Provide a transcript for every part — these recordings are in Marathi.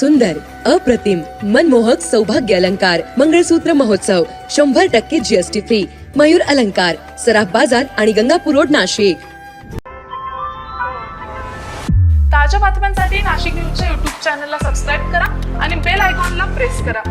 सुंदर अप्रतिम मनमोहक सौभाग्य अलंकार मंगळसूत्र महोत्सव शंभर टक्के जीएसटी फ्री मयूर अलंकार सराफ बाजार आणि गंगापूर रोड नाशिक. ताज्या बातम्यांसाठी नाशिक न्यूजच्या युट्यूब चॅनलला सबस्क्राईब करा आणि बेल आयकॉनला प्रेस करा.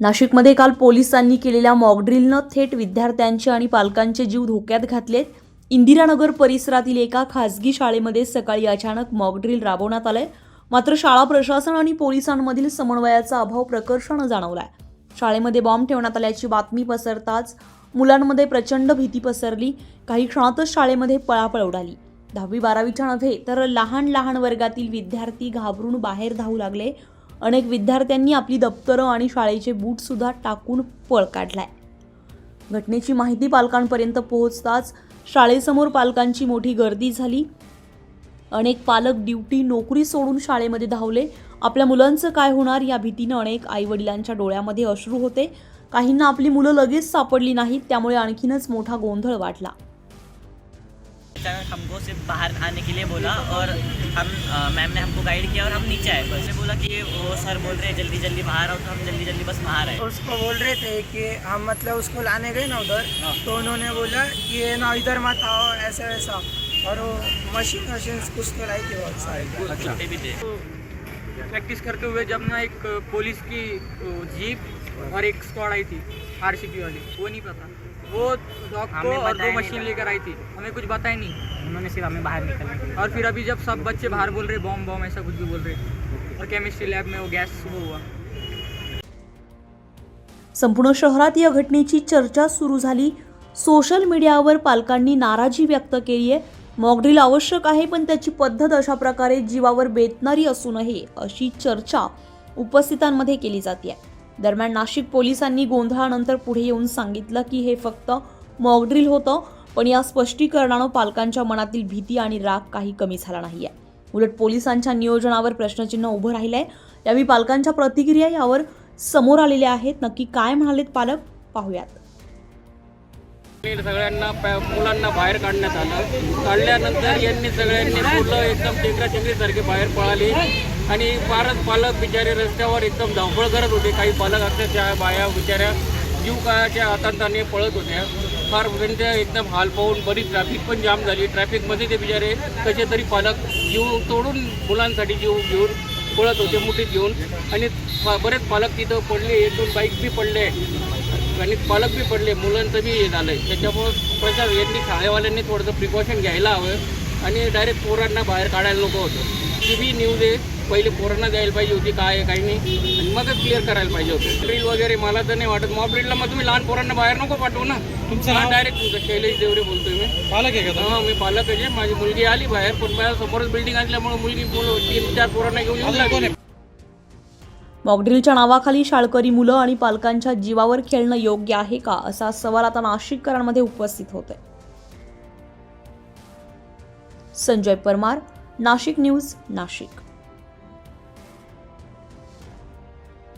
नाशिकमध्ये काल पोलिसांनी केलेल्या मॉकड्रिलनं थेट विद्यार्थ्यांचे आणि पालकांचे जीव धोक्यात घातलेत. इंदिरानगर परिसरातील एका खासगी शाळेमध्ये सकाळी अचानक मॉकड्रिल राबवण्यात आलंय. मात्र शाळा प्रशासन आणि पोलिसांमधील समन्वयाचा अभाव प्रकर्षानं जाणवलाय. शाळेमध्ये बॉम्ब ठेवण्यात आल्याची बातमी पसरताच मुलांमध्ये प्रचंड भीती पसरली. काही क्षणातच शाळेमध्ये पळापळ उडाली. दहावी बारावीच्या नव्हे तर लहान लहान वर्गातील विद्यार्थी घाबरून बाहेर धावू लागले. अनेक विद्यार्थ्यांनी आपली दप्तरं आणि शाळेचे बूटसुद्धा टाकून पळ काढलाय. घटनेची माहिती पालकांपर्यंत पोहोचताच शाळेसमोर पालकांची मोठी गर्दी झाली. अनेक पालक ड्युटी नोकरी सोडून शाळेमध्ये धावले. आपल्या मुलांचं काय होणार या भीतीनं अनेक आईवडिलांच्या डोळ्यामध्ये अश्रू होते. काहींना आपली मुलं लगेच सापडली नाहीत त्यामुळे आणखीनच मोठा गोंधळ वाटला. अचानक हमको सिर्फ बाहर आने के लिए बोला और हम मैम ने हमको गाइड किया और हम नीचे आए। बस से बोला कि वो सर बोल रहे हैं जल्दी जल्दी बाहर आओ तो हम जल्दी जल्दी बस बाहर आए। उसको बोल रहे थे कि हम मतलब उसको लाने गए ना उधर तो उन्होंने बोला कि ना इधर मत आओ ऐसा वैसा। और वो मशीन वशीन कुछ तो लाई थी बहुत सारी। छुट्टे भी थे। प्रैक्टिस करते हुए जब ना एक पुलिस की जीप और एक स्क्वाड आई थी। आरसीपी वाली. वो नहीं पता. वो डॉग को हमें और दो मशीन। लेकर आई थी. हमें कुछ बताया नहीं. उन्होंने सिर्फ हमें बाहर निकलने और फिर अभी जब सब बच्चे बाहर बोल रहे बॉम्ब बॉम्ब ऐसा कुछ भी बोल रहे. और केमिस्ट्री लैब में वो गैस सुबह हुआ. संपूर्ण शहरात या घटनेची चर्चा सुरू झाली. सोशल मीडियावर पालकांनी नाराजी व्यक्त केली आहे. मॉकड्रिल आवश्यक आहे पण त्याची पद्धत अशा प्रकारे जीवावर बेतणारी असू नये अशी चर्चा उपस्थितांमध्ये केली जाते. दरम्यान नाशिक पोलिसांनी गोंधळानंतर पुढे येऊन सांगितलं की हे फक्त मॉकड्रिल होतं पण या स्पष्टीकरणानं पालकांच्या मनातील भीती आणि राग काही कमी झाला नाहीये. उलट पोलिसांच्या नियोजनावर प्रश्नचिन्ह उभं राहिलं आहे यावेळी पालकांच्या प्रतिक्रिया यावर समोर आलेल्या आहेत. नक्की काय म्हणालेत पालक? पाहूयात. सगळ्यांना मुलांना बाहेर काढण्यात आलं. काढल्यानंतर यांनी सगळ्यांनी मुलं एकदम टेकरा टेकरीसारखे बाहेर पळाली. आणि फारच पालक बिचारे रस्त्यावर एकदम धावपळ करत होते. काही पालक अक्षरशः बाया बिचाऱ्या जीव काळाच्या आतंताने पळत होत्या. फार त्यांच्या एकदम हाल पाहून बरीच ट्रॅफिक पण जाम झाली. ट्रॅफिकमध्ये ते बिचारे कसे तरी पालक जीव तोडून मुलांसाठी जीव घेऊन पळत होते मुठीत घेऊन. आणि बरेच पालक तिथं पडले एक दोन बाईक बी पडले आणि पालक बी पडले. मुलांचं बी हे आहे त्याच्यामुळं प्रचार यांनी शाळेवाल्यांनी थोडंसं प्रिकॉशन घ्यायला हवं. आणि डायरेक्ट पोरांना बाहेर काढायला नको होतं. ती बी न्यूज आहे. पहिले पोरांना द्यायला पाहिजे होती काय आहे काही नाही. आणि मगच क्लिअर करायला पाहिजे होतं. ड्रिल वगैरे मला तर नाही वाटत. मॉब ड्रिलला मग तुम्ही लहान पोरांना बाहेर नको पाठवू ना. तुमचं डायरेक्ट तुमचं शैलेश देवरे बोलतोय मी. पालक आहे का हां मी पालक आहे. माझी मुलगी आली बाहेर पण माझ्या समोरच बिल्डिंग असल्यामुळे मुलगी मुलं तीन चार पोरांना घेऊन येऊन लागली. मॉकड्रिलच्या नावाखाली शाळकरी मुलं आणि पालकांच्या जीवावर खेळणं योग्य आहे का? असा सवाल आता नाशिककरांमध्ये उपस्थित होतोय. संजय परमार नाशिक न्यूज नाशिक.